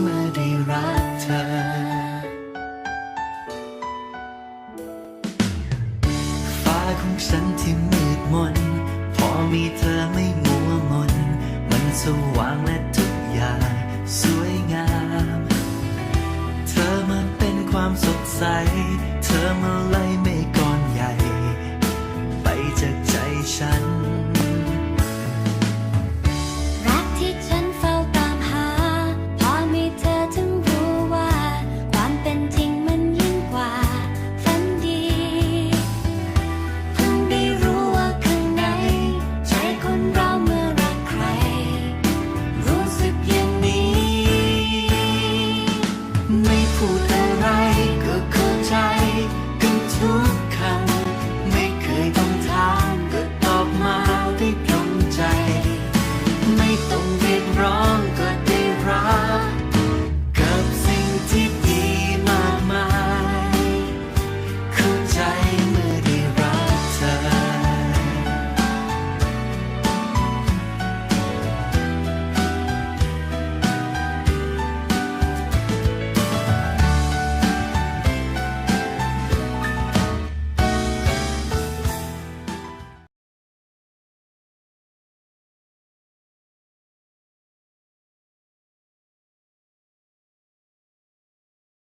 เมื่อได้รักเธอ ฟ้าของฉันที่มืดมน พอมีเธอไม่มัวมน มันสว่างและทุกอย่าง สวยงาม เธอมาเป็นความสดใส เธอมา